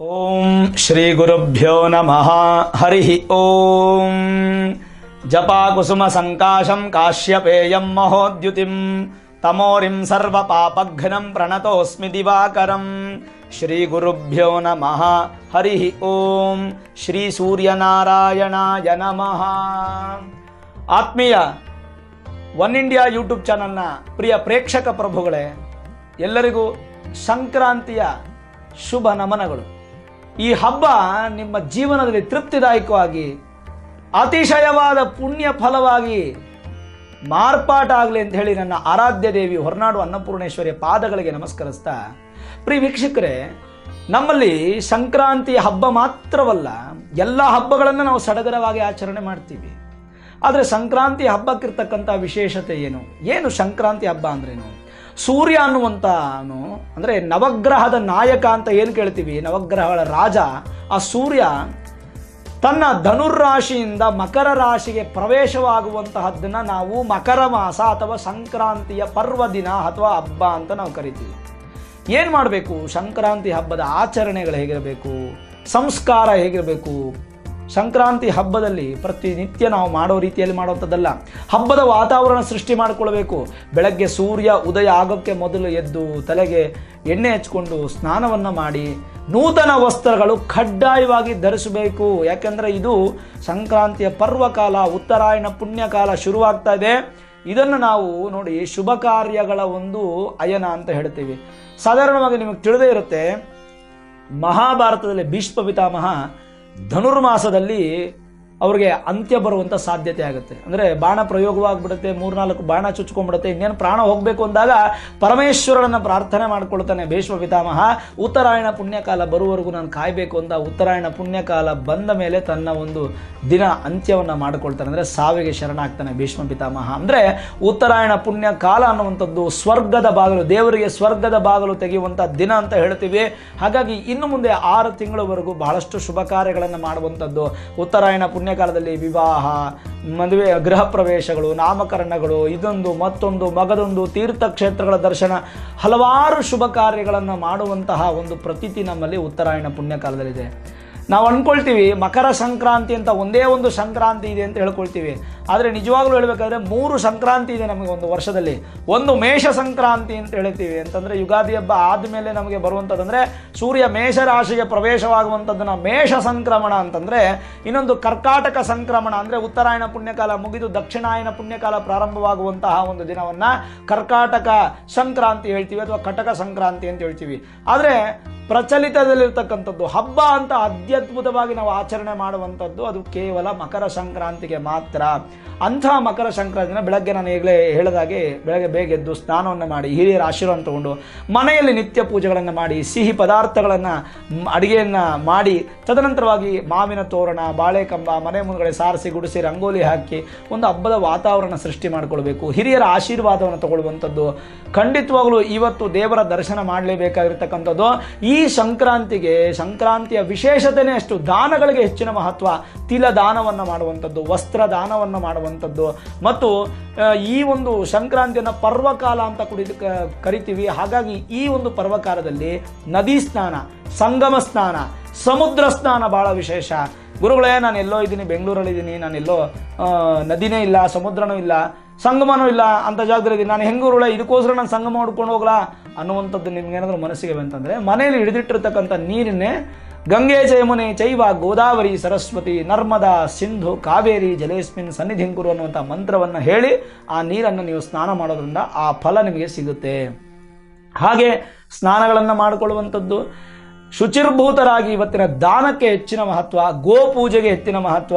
ಓಂ ಶ್ರೀ ಗುರುಭ್ಯೋ ನಮಃ ಹರಿ ಓಂ ಜಪಾಕುಸುಮ ಸಂಕಾಶಂ ಕಾಶ್ಯಪೇಯಂ ಮಹೋದ್ಯುತಿಂ ತಮೋರಿಂ ಸರ್ವ ಪಾಪಘ್ನಂ ಪ್ರಣತೋಸ್ಮಿ ದಿವಾಕರಂ ಶ್ರೀ ಗುರುಭ್ಯೋ ನಮಃ ಹರಿ ಓಂ ಶ್ರೀ ಸೂರ್ಯನಾರಾಯಣಾಯ ನಮಃ ಆತ್ಮೀಯ ಒನ್ ಇಂಡಿಯಾ ಯೂಟ್ಯೂಬ್ ಚಾನಲ್ನ ಪ್ರಿಯ ಪ್ರೇಕ್ಷಕ ಪ್ರಭುಗಳೇ, ಎಲ್ಲರಿಗೂ ಸಂಕ್ರಾಂತಿಯ ಶುಭ ನಮನಗಳು. ಈ ಹಬ್ಬ ನಿಮ್ಮ ಜೀವನದಲ್ಲಿ ತೃಪ್ತಿದಾಯಕವಾಗಿ, ಅತಿಶಯವಾದ ಪುಣ್ಯ ಫಲವಾಗಿ ಮಾರ್ಪಾಟಾಗಲಿ ಅಂತ ಹೇಳಿ ನನ್ನ ಆರಾಧ್ಯ ದೇವಿ ಹೊರನಾಡು ಅನ್ನಪೂರ್ಣೇಶ್ವರಿಯ ಪಾದಗಳಿಗೆ ನಮಸ್ಕರಿಸ್ತಾ, ಪ್ರಿಯ ವೀಕ್ಷಕರೇ, ನಮ್ಮಲ್ಲಿ ಸಂಕ್ರಾಂತಿ ಹಬ್ಬ ಮಾತ್ರವಲ್ಲ, ಎಲ್ಲ ಹಬ್ಬಗಳನ್ನು ನಾವು ಸಡಗರವಾಗಿ ಆಚರಣೆ ಮಾಡ್ತೀವಿ. ಆದರೆ ಸಂಕ್ರಾಂತಿ ಹಬ್ಬಕ್ಕಿರ್ತಕ್ಕಂಥ ವಿಶೇಷತೆ ಏನು? ಏನು ಸಂಕ್ರಾಂತಿ ಹಬ್ಬ ಅಂದ್ರೇನು? ಸೂರ್ಯ ಅನ್ನುವಂಥನು ಅಂದರೆ ನವಗ್ರಹದ ನಾಯಕ ಅಂತ ಏನು ಕೇಳ್ತೀವಿ? ನವಗ್ರಹಗಳ ರಾಜ, ಆ ಸೂರ್ಯ ತನ್ನ ಧನುರ್ರಾಶಿಯಿಂದ ಮಕರ ರಾಶಿಗೆ ಪ್ರವೇಶವಾಗುವಂತಹದ್ದನ್ನು ನಾವು ಮಕರ ಮಾಸ ಅಥವಾ ಸಂಕ್ರಾಂತಿಯ ಪರ್ವ ದಿನ ಅಥವಾ ಹಬ್ಬ ಅಂತ ನಾವು ಕರಿತೀವಿ. ಏನು ಮಾಡಬೇಕು? ಸಂಕ್ರಾಂತಿ ಹಬ್ಬದ ಆಚರಣೆಗಳು ಹೇಗಿರಬೇಕು? ಸಂಸ್ಕಾರ ಹೇಗಿರಬೇಕು? ಸಂಕ್ರಾಂತಿ ಹಬ್ಬದಲ್ಲಿ ಪ್ರತಿನಿತ್ಯ ನಾವು ಮಾಡೋ ರೀತಿಯಲ್ಲಿ ಮಾಡುವಂಥದ್ದಲ್ಲ. ಹಬ್ಬದ ವಾತಾವರಣ ಸೃಷ್ಟಿ ಮಾಡಿಕೊಳ್ಬೇಕು ಬೆಳಗ್ಗೆ ಸೂರ್ಯ ಉದಯ ಆಗೋಕ್ಕೆ ಮೊದಲು ಎದ್ದು ತಲೆಗೆ ಎಣ್ಣೆ ಹಚ್ಕೊಂಡು ಸ್ನಾನವನ್ನು ಮಾಡಿ ನೂತನ ವಸ್ತ್ರಗಳು ಕಡ್ಡಾಯವಾಗಿ ಧರಿಸಬೇಕು. ಯಾಕೆಂದರೆ ಇದು ಸಂಕ್ರಾಂತಿಯ ಪರ್ವಕಾಲ, ಉತ್ತರಾಯಣ ಪುಣ್ಯಕಾಲ ಶುರುವಾಗ್ತಾ ಇದೆ. ಇದನ್ನು ನಾವು ನೋಡಿ ಶುಭ ಕಾರ್ಯಗಳ ಒಂದು ಅಯನ ಅಂತ ಹೇಳ್ತೀವಿ. ಸಾಧಾರಣವಾಗಿ ನಿಮಗೆ ತಿಳಿದೇ ಇರುತ್ತೆ, ಮಹಾಭಾರತದಲ್ಲಿ ಭೀಷ್ಮ ಪಿತಾಮಹ ಧನುರ್ಮಾಸದಲ್ಲಿ ಅವ್ರಿಗೆ ಅಂತ್ಯ ಬರುವಂಥ ಸಾಧ್ಯತೆ ಆಗುತ್ತೆ. ಅಂದರೆ ಬಾಣ ಪ್ರಯೋಗವಾಗ್ಬಿಡುತ್ತೆ, ಮೂರ್ನಾಲ್ಕು ಬಾಣ ಚುಚ್ಕೊಂಡ್ಬಿಡುತ್ತೆ, ಇನ್ನೇನು ಪ್ರಾಣ ಹೋಗಬೇಕು ಅಂದಾಗ ಪರಮೇಶ್ವರನನ್ನು ಪ್ರಾರ್ಥನೆ ಮಾಡ್ಕೊಳ್ತಾನೆ ಭೀಷ್ಮ ಪಿತಾಮಹ, ಉತ್ತರಾಯಣ ಪುಣ್ಯಕಾಲ ಬರುವವರೆಗೂ ನಾನು ಕಾಯಬೇಕು ಅಂತ ಉತ್ತರಾಯಣ ಪುಣ್ಯಕಾಲ ಬಂದ ಮೇಲೆ ತನ್ನ ಒಂದು ದಿನ ಅಂತ್ಯವನ್ನು ಮಾಡ್ಕೊಳ್ತಾನೆ. ಅಂದರೆ ಸಾವಿಗೆ ಶರಣಾಗ್ತಾನೆ ಭೀಷ್ಮ ಪಿತಾಮಹ. ಅಂದರೆ ಉತ್ತರಾಯಣ ಪುಣ್ಯಕಾಲ ಅನ್ನುವಂಥದ್ದು ಸ್ವರ್ಗದ ಬಾಗಿಲು, ದೇವರಿಗೆ ಸ್ವರ್ಗದ ಬಾಗಿಲು ತೆಗೆಯುವಂಥ ದಿನ ಅಂತ ಹೇಳ್ತೀವಿ. ಹಾಗಾಗಿ ಇನ್ನು ಮುಂದೆ ಆರು ತಿಂಗಳವರೆಗೂ ಬಹಳಷ್ಟು ಶುಭ ಕಾರ್ಯಗಳನ್ನು ಮಾಡುವಂಥದ್ದು ಉತ್ತರಾಯಣ ಪುಣ್ಯಕಾಲದಲ್ಲಿ ವಿವಾಹ, ಮದುವೆ ಗೃಹ ಪ್ರವೇಶಗಳು ನಾಮಕರಣಗಳು, ಇದೊಂದು, ಮತ್ತೊಂದು, ಮಗದೊಂದು, ತೀರ್ಥಕ್ಷೇತ್ರಗಳ ದರ್ಶನ, ಹಲವಾರು ಶುಭ ಕಾರ್ಯಗಳನ್ನು ಮಾಡುವಂತಹ ಒಂದು ಪ್ರತೀತಿ ನಮ್ಮಲ್ಲಿ ಉತ್ತರಾಯಣ ಪುಣ್ಯಕಾಲದಲ್ಲಿದೆ. ನಾವು ಅಂದ್ಕೊಳ್ತೀವಿ ಮಕರ ಸಂಕ್ರಾಂತಿ ಅಂತ ಒಂದೇ ಒಂದು ಸಂಕ್ರಾಂತಿ ಇದೆ ಅಂತ ಹೇಳ್ಕೊಳ್ತೀವಿ. ಆದರೆ ನಿಜವಾಗ್ಲೂ ಹೇಳಬೇಕಾದ್ರೆ ಮೂರು ಸಂಕ್ರಾಂತಿ ಇದೆ ನಮಗೆ ಒಂದು ವರ್ಷದಲ್ಲಿ. ಒಂದು ಮೇಷ ಸಂಕ್ರಾಂತಿ ಅಂತ ಹೇಳ್ತೀವಿ. ಅಂತಂದರೆ ಯುಗಾದಿ ಹಬ್ಬ ಆದಮೇಲೆ ನಮಗೆ ಬರುವಂಥದ್ದಂದರೆ ಸೂರ್ಯ ಮೇಷ ರಾಶಿಗೆ ಪ್ರವೇಶವಾಗುವಂಥದ್ದನ್ನು ಮೇಷ ಸಂಕ್ರಮಣ ಅಂತಂದರೆ ಇನ್ನೊಂದು ಕರ್ಕಾಟಕ ಸಂಕ್ರಮಣ ಅಂದರೆ ಉತ್ತರಾಯಣ ಪುಣ್ಯಕಾಲ ಮುಗಿದು ದಕ್ಷಿಣಾಯನ ಪುಣ್ಯಕಾಲ ಪ್ರಾರಂಭವಾಗುವಂತಹ ಒಂದು ದಿನವನ್ನು ಕರ್ಕಾಟಕ ಸಂಕ್ರಾಂತಿ ಹೇಳ್ತೀವಿ ಅಥವಾ ಕಟಕ ಸಂಕ್ರಾಂತಿ ಅಂತ ಹೇಳ್ತೀವಿ. ಆದರೆ ಪ್ರಚಲಿತದಲ್ಲಿರ್ತಕ್ಕಂಥದ್ದು ಹಬ್ಬ ಅಂತ ಅತ್ಯದ್ಭುತವಾಗಿ ನಾವು ಆಚರಣೆ ಮಾಡುವಂಥದ್ದು ಅದು ಕೇವಲ ಮಕರ ಸಂಕ್ರಾಂತಿಗೆ ಮಾತ್ರ. ಅಂಥ ಮಕರ ಸಂಕ್ರಾಂತಿನ ಬೆಳಗ್ಗೆ ನಾನು ಈಗಲೇ ಹೇಳಿದಾಗೆ ಬೆಳಗ್ಗೆ ಬೇಗ ಎದ್ದು ಸ್ನಾನವನ್ನು ಮಾಡಿ ಹಿರಿಯರ ಆಶೀರ್ವಾದ ತಗೊಂಡು ಮನೆಯಲ್ಲಿ ನಿತ್ಯ ಪೂಜೆಗಳನ್ನು ಮಾಡಿ, ಸಿಹಿ ಪದಾರ್ಥಗಳನ್ನು ಅಡುಗೆಯನ್ನು ಮಾಡಿ, ತದನಂತರವಾಗಿ ಮಾವಿನ ತೋರಣ, ಬಾಳೆಕಂಬ, ಮನೆ ಮುಂದ್ಗಡೆ ಸಾರಿಸಿ, ಗುಡಿಸಿ, ರಂಗೋಲಿ ಹಾಕಿ ಒಂದು ಹಬ್ಬದ ವಾತಾವರಣ ಸೃಷ್ಟಿ ಮಾಡಿಕೊಳ್ಬೇಕು. ಹಿರಿಯರ ಆಶೀರ್ವಾದವನ್ನು ತಗೊಳ್ಳುವಂಥದ್ದು ಖಂಡಿತವಾಗಲೂ ಇವತ್ತು ದೇವರ ದರ್ಶನ ಮಾಡಲೇಬೇಕಾಗಿರ್ತಕ್ಕಂಥದ್ದು. ಈ ಸಂಕ್ರಾಂತಿಗೆ ಸಂಕ್ರಾಂತಿಯ ವಿಶೇಷತೆನೇ ಅಷ್ಟು. ದಾನಗಳಿಗೆ ಹೆಚ್ಚಿನ ಮಹತ್ವ. ತಿಲ ದಾನವನ್ನು ಮಾಡುವಂಥದ್ದು ವಸ್ತ್ರ ದಾನವನ್ನು ಮಾಡುವಂಥದ್ದು. ಮತ್ತು ಈ ಒಂದು ಸಂಕ್ರಾಂತಿಯನ್ನು ಪರ್ವಕಾಲ ಅಂತ ಕುಡಿ ಕ- ಕರಿತೀವಿ. ಹಾಗಾಗಿ ಈ ಒಂದು ಪರ್ವಕಾಲದಲ್ಲಿ ನದಿ ಸ್ನಾನ, ಸಂಗಮ ಸ್ನಾನ, ಸಮುದ್ರ ಸ್ನಾನ ಭಾಳ ವಿಶೇಷ. ಗುರುಗಳೇ, ನಾನು ಎಲ್ಲೋ ಇದ್ದೀನಿ ಬೆಂಗಳೂರಲ್ಲಿದ್ದೀನಿ ನಾನು ಎಲ್ಲೋ ನದಿನೇ ಇಲ್ಲ, ಸಮುದ್ರನೂ ಇಲ್ಲ, ಸಂಗಮನೂ ಇಲ್ಲ ಅಂತ ಜಾಗದಲ್ಲಿದ್ದೀನಿ ನಾನು ಹೆಂಗೂರುಳ ಇದಕ್ಕೋಸ್ಕರ ನಾನು ಸಂಗಮ ಹೊಡ್ಕೊಂಡು ಹೋಗ್ಲಾ ಅನ್ನುವಂಥದ್ದು ನಿಮ್ಗೇನಾದ್ರೂ ಮನಸ್ಸಿಗೆ ಅಂತಂದರೆ ಮನೆಯಲ್ಲಿ ಹಿಡಿದಿಟ್ಟಿರ್ತಕ್ಕಂಥ ನೀರನ್ನೇ ಗಂಗೆ ಜಯಮುನೆ ಚೈವ ಗೋದಾವರಿ ಸರಸ್ವತಿ, ನರ್ಮದಾ ಸಿಂಧು, ಕಾವೇರಿ ಜಲೇಸ್ಮಿನ್ ಸನ್ನಿಧಿಂಕುರು ಅನ್ನುವಂಥ ಮಂತ್ರವನ್ನು ಹೇಳಿ ಆ ನೀರನ್ನು ನೀವು ಸ್ನಾನ ಮಾಡೋದ್ರಿಂದ ಆ ಫಲ ನಿಮಗೆ ಸಿಗುತ್ತೆ. ಹಾಗೆ ಸ್ನಾನಗಳನ್ನು ಮಾಡಿಕೊಳ್ಳುವಂಥದ್ದು, ಶುಚಿರ್ಭೂತರಾಗಿ ಇವತ್ತಿನ ದಾನಕ್ಕೆ ಹೆಚ್ಚಿನ ಮಹತ್ವ ಗೋ ಪೂಜೆಗೆ ಹೆಚ್ಚಿನ ಮಹತ್ವ,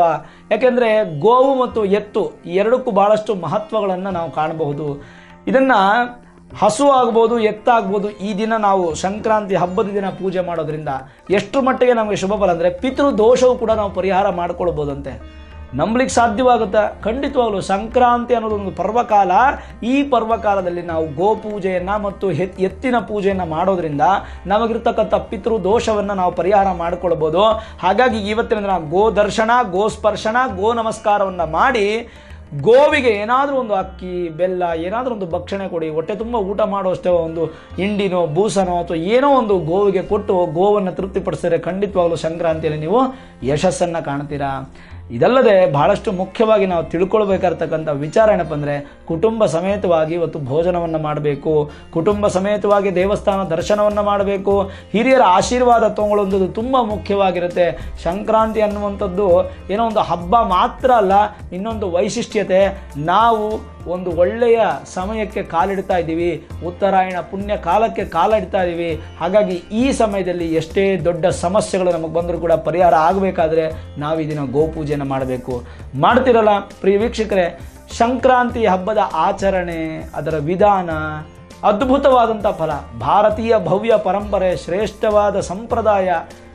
ಯಾಕೆಂದರೆ ಗೋವು ಮತ್ತು ಎತ್ತು ಎರಡಕ್ಕೂ ಭಾಳಷ್ಟು ಮಹತ್ವಗಳನ್ನು ನಾವು ಕಾಣಬಹುದು. ಇದನ್ನು ಹಸು ಆಗ್ಬೋದು ಎತ್ತಾಗ್ಬೋದು ಈ ದಿನ ನಾವು ಸಂಕ್ರಾಂತಿ ಹಬ್ಬದ ದಿನ ಪೂಜೆ ಮಾಡೋದ್ರಿಂದ ಎಷ್ಟು ಮಟ್ಟಿಗೆ ನಮಗೆ ಶುಭ ಫಲ ಅಂದರೆ ಪಿತೃ ದೋಷವು ಕೂಡ ನಾವು ಪರಿಹಾರ ಮಾಡ್ಕೊಳ್ಬೋದಂತೆ. ನಂಬಲಿಕ್ಕೆ ಸಾಧ್ಯವಾಗುತ್ತಾ? ಖಂಡಿತವಾಗಲೂ ಸಂಕ್ರಾಂತಿ ಅನ್ನೋದೊಂದು ಪರ್ವಕಾಲ. ಈ ಪರ್ವಕಾಲದಲ್ಲಿ ನಾವು ಗೋಪೂಜೆಯನ್ನು ಮತ್ತು ಹೆತ್ ಎತ್ತಿನ ಪೂಜೆಯನ್ನು ಮಾಡೋದ್ರಿಂದ ನಮಗಿರ್ತಕ್ಕಂಥ ಪಿತೃ ದೋಷವನ್ನು ನಾವು ಪರಿಹಾರ ಮಾಡಿಕೊಳ್ಬೋದು. ಹಾಗಾಗಿ ಇವತ್ತಿನ ದಿನ ಗೋ ದರ್ಶನ, ಗೋ ಸ್ಪರ್ಶನ, ಗೋ ನಮಸ್ಕಾರವನ್ನು ಮಾಡಿ ಗೋವಿಗೆ ಏನಾದರೂ ಒಂದು ಅಕ್ಕಿ, ಬೆಲ್ಲ, ಏನಾದರೂ ಒಂದು ಭಕ್ಷಣೆ ಕೊಡಿ. ಹೊಟ್ಟೆ ತುಂಬ ಊಟ ಮಾಡುವಷ್ಟೇ ಒಂದು ಹಿಂಡಿನೋ, ಬೂಸನೋ ಅಥವಾ ಏನೋ ಒಂದು ಗೋವಿಗೆ ಕೊಟ್ಟು ಗೋವನ್ನು ತೃಪ್ತಿಪಡಿಸಿದರೆ ಖಂಡಿತವಾಗಲೂ ಸಂಕ್ರಾಂತಿಯಲ್ಲಿ ನೀವು ಯಶಸ್ಸನ್ನು ಕಾಣ್ತೀರಾ? ಇದಲ್ಲದೆ ಬಹಳಷ್ಟು ಮುಖ್ಯವಾಗಿ ನಾವು ತಿಳ್ಕೊಳ್ಬೇಕಾಗಿರ್ತಕ್ಕಂಥ ವಿಚಾರ ಏನಪ್ಪ ಅಂದರೆ ಕುಟುಂಬ ಸಮೇತವಾಗಿ ಇವತ್ತು ಭೋಜನವನ್ನು ಮಾಡಬೇಕು, ಕುಟುಂಬ ಸಮೇತವಾಗಿ ದೇವಸ್ಥಾನ ದರ್ಶನವನ್ನು ಮಾಡಬೇಕು, ಹಿರಿಯರ ಆಶೀರ್ವಾದ ತಗೊಳ್ಳೋದು ತುಂಬ ಮುಖ್ಯವಾಗಿರುತ್ತೆ. ಸಂಕ್ರಾಂತಿ ಅನ್ನುವಂಥದ್ದು ಏನೋ ಒಂದು ಹಬ್ಬ ಮಾತ್ರ ಅಲ್ಲ, ಇನ್ನೊಂದು ವೈಶಿಷ್ಟ್ಯತೆ, ನಾವು ಒಂದು ಒಳ್ಳೆಯ ಸಮಯಕ್ಕೆ ಕಾಲಿಡ್ತಾ ಇದ್ದೀವಿ. ಉತ್ತರಾಯಣ ಪುಣ್ಯ ಕಾಲಕ್ಕೆ ಕಾಲಿಡ್ತಾ ಇದ್ದೀವಿ. ಹಾಗಾಗಿ ಈ ಸಮಯದಲ್ಲಿ ಎಷ್ಟೇ ದೊಡ್ಡ ಸಮಸ್ಯೆಗಳು ನಮಗೆ ಬಂದರೂ ಕೂಡ ಪರಿಹಾರ ಆಗಬೇಕಾದ್ರೆ ನಾವು ಇದನ್ನು ದಿನ ಗೋಪೂಜೆಯನ್ನು ಮಾಡಬೇಕು. ಮಾಡ್ತಿರಲ್ಲ ಪ್ರಿಯ ವೀಕ್ಷಕರೇ, ಸಂಕ್ರಾಂತಿ ಹಬ್ಬದ ಆಚರಣೆ, ಅದರ ವಿಧಾನ ಅದ್ಭುತವಾದಂಥ ಫಲ, ಭಾರತೀಯ ಭವ್ಯ ಪರಂಪರೆ, ಶ್ರೇಷ್ಠವಾದ ಸಂಪ್ರದಾಯ,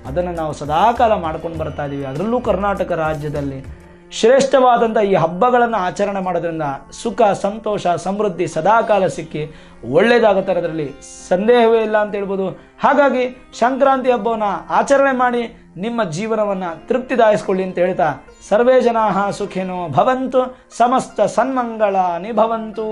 ಅದನ್ನು ನಾವು ಸದಾಕಾಲ ಮಾಡ್ಕೊಂಡು ಬರ್ತಾ ಇದ್ದೀವಿ ಅದರಲ್ಲೂ ಕರ್ನಾಟಕ ರಾಜ್ಯದಲ್ಲಿ. ಶ್ರೇಷ್ಠವಾದಂಥ ಈ ಹಬ್ಬಗಳನ್ನು ಆಚರಣೆ ಮಾಡೋದ್ರಿಂದ ಸುಖ, ಸಂತೋಷ, ಸಮೃದ್ಧಿ ಸದಾಕಾಲ ಸಿಕ್ಕಿ ಒಳ್ಳೆಯದಾಗುತ್ತೆ ಅದರಲ್ಲಿ ಸಂದೇಹವೇ ಇಲ್ಲ ಅಂತ ಹೇಳ್ಬೋದು. ಹಾಗಾಗಿ ಸಂಕ್ರಾಂತಿ ಹಬ್ಬವನ್ನು ಆಚರಣೆ ಮಾಡಿ ನಿಮ್ಮ ಜೀವನವನ್ನು ತೃಪ್ತಿದಾಯಿಸ್ಕೊಳ್ಳಿ ಅಂತ ಹೇಳ್ತಾ ಸರ್ವೇ ಜನಾ ಸುಖೇನೋ ಭವಂತು ಸಮಸ್ತ ಸನ್ಮಂಗಳ ನಿಭವಂತು